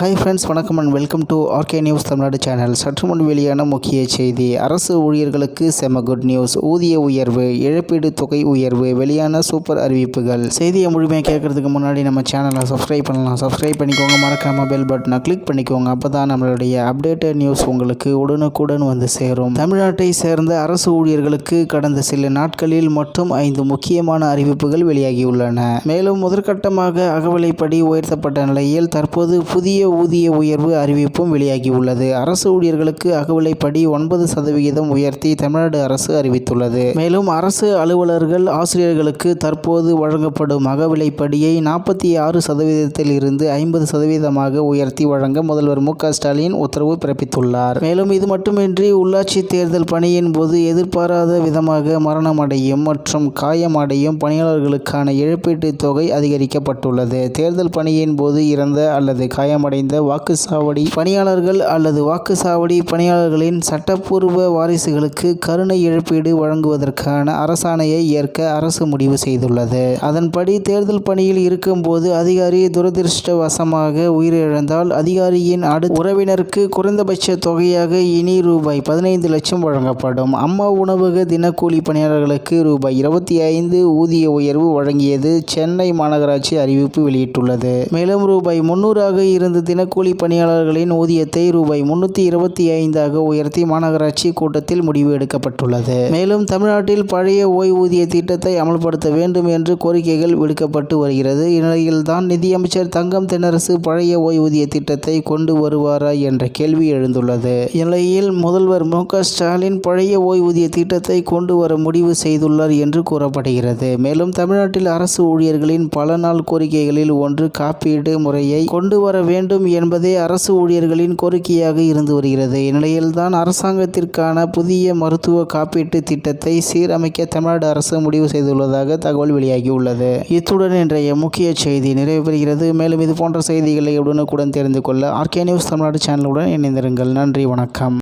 Hi friends வணக்கம் and welcome to RK news Tamil Nadu channel சற்று முன் வெளியான முக்கிய செய்தி. அரசு ஊழியர்களுக்கு செம குட் நியூஸ் ஊதிய உயர்வு இழப்பீடு தொகை உயர்வு வெளியான சூப்பர் அறிவிப்புகள். செய்தியை முழுமையாக கேட்கறதுக்கு முன்னாடி நம்ம சேனலை சப்ஸ்கிரைப் பண்ணலாம். சப்ஸ்கிரைப் பண்ணிக்கோங்க. மறக்காமல் பெல் பட்டனை கிளிக் பண்ணிக்கோங்க. அப்போ தான் நம்மளுடைய அப்டேட்டட் நியூஸ் உங்களுக்கு உடனுக்குடன் வந்து சேரும். தமிழ்நாட்டை சேர்ந்த அரசு ஊழியர்களுக்கு கடந்த சில நாட்களில் மட்டும் ஐந்து முக்கியமான அறிவிப்புகள் வெளியாகியுள்ளன. மேலும் முதற்கட்டமாக அகவலைப்படி உயர்த்தப்பட்ட நிலையில் தற்போது புதிய ஊதிய உயர்வு அறிவிப்பும் வெளியாகியுள்ளது. அரசு ஊழியர்களுக்கு அகவிலைப்படி ஒன்பது சதவிகிதம் உயர்த்தி தமிழ்நாடு அரசு அறிவித்துள்ளது. மேலும் அரசு அலுவலர்கள் ஆசிரியர்களுக்கு தற்போது வழங்கப்படும் அகவிலைப்படியை நாற்பத்தி ஆறு சதவீதத்தில் இருந்து ஐம்பது சதவீதமாக உயர்த்தி வழங்க முதல்வர் மு ஸ்டாலின் உத்தரவு பிறப்பித்துள்ளார். மேலும் இது மட்டுமின்றி உள்ளாட்சி தேர்தல் பணியின் போது எதிர்பாராத விதமாக மரணமடையும் மற்றும் காயமடையும் பணியாளர்களுக்கான இழப்பீட்டுத் தொகை அதிகரிக்கப்பட்டுள்ளது. தேர்தல் பணியின் போது இறந்த அல்லது காயமடைந்த வாக்குச்சாவடி பணியாளர்கள் அல்லது வாக்குச்சாவடி பணியாளர்களின் சட்டப்பூர்வ வாரிசுகளுக்கு கருணை இழப்பீடு வழங்குவதற்கான அரசாணையை ஏற்க அரசு முடிவு செய்துள்ளது. அதன்படி தேர்தல் பணியில் இருக்கும்போது அதிகாரி துரதிருஷ்டவசமாக உயிரிழந்தால் அதிகாரியின் அடு உறவினருக்கு குறைந்தபட்ச தொகையாக இனி ரூபாய் பதினைந்து லட்சம் வழங்கப்படும். அம்மா உணவக தினக்கூலி பணியாளர்களுக்கு ரூபாய் இருபத்தி ஐந்து ஊதிய உயர்வு வழங்கியது சென்னை மாநகராட்சி அறிவிப்பு வெளியிட்டுள்ளது. மேலும் ரூபாய் முன்னூறாக இருந்த தினக்கூலி பணியாளர்களின் ஊதியத்தை ரூபாய் முன்னூற்றி இருபத்தி ஐந்தாக உயர்த்தி மாநகராட்சி கூட்டத்தில் முடிவு எடுக்கப்பட்டுள்ளது. மேலும் தமிழ்நாட்டில் பழைய ஓய்வூதிய திட்டத்தை அமல்படுத்த வேண்டும் என்று கோரிக்கைகள் விடுக்கப்பட்டு வருகிறது. இந்நிலையில்தான் நிதியமைச்சர் தங்கம் தென்னரசு பழைய ஓய்வூதிய திட்டத்தை கொண்டு வருவாரா என்ற கேள்வி எழுந்துள்ளது. இந்நிலையில் முதல்வர் மு ஸ்டாலின் பழைய ஓய்வூதிய திட்டத்தை கொண்டு வர முடிவு செய்துள்ளார் என்று கூறப்படுகிறது. மேலும் தமிழ்நாட்டில் அரசு ஊழியர்களின் பல நாள் கோரிக்கைகளில் ஒன்று காப்பீடு முறையை கொண்டு வர வேண்டும் என்பதே அரசு ஊழியர்களின் கோரிக்கையாக இருந்து வருகிறது. இந்நிலையில்தான் அரசாங்கத்திற்கான புதிய மருத்துவ காப்பீட்டு திட்டத்தை சீரமைக்க தமிழ்நாடு அரசு முடிவு செய்துள்ளதாக தகவல் வெளியாகியுள்ளது. இத்துடன் இன்றைய முக்கிய செய்தி நிறைவு பெறுகிறது. மேலும் இது போன்ற செய்திகளை உடனுக்குடன் தெரிந்து கொள்ள ஆர்கே நியூஸ் தமிழ்நாடு சேனலுடன் இணைந்திருங்கள். நன்றி வணக்கம்.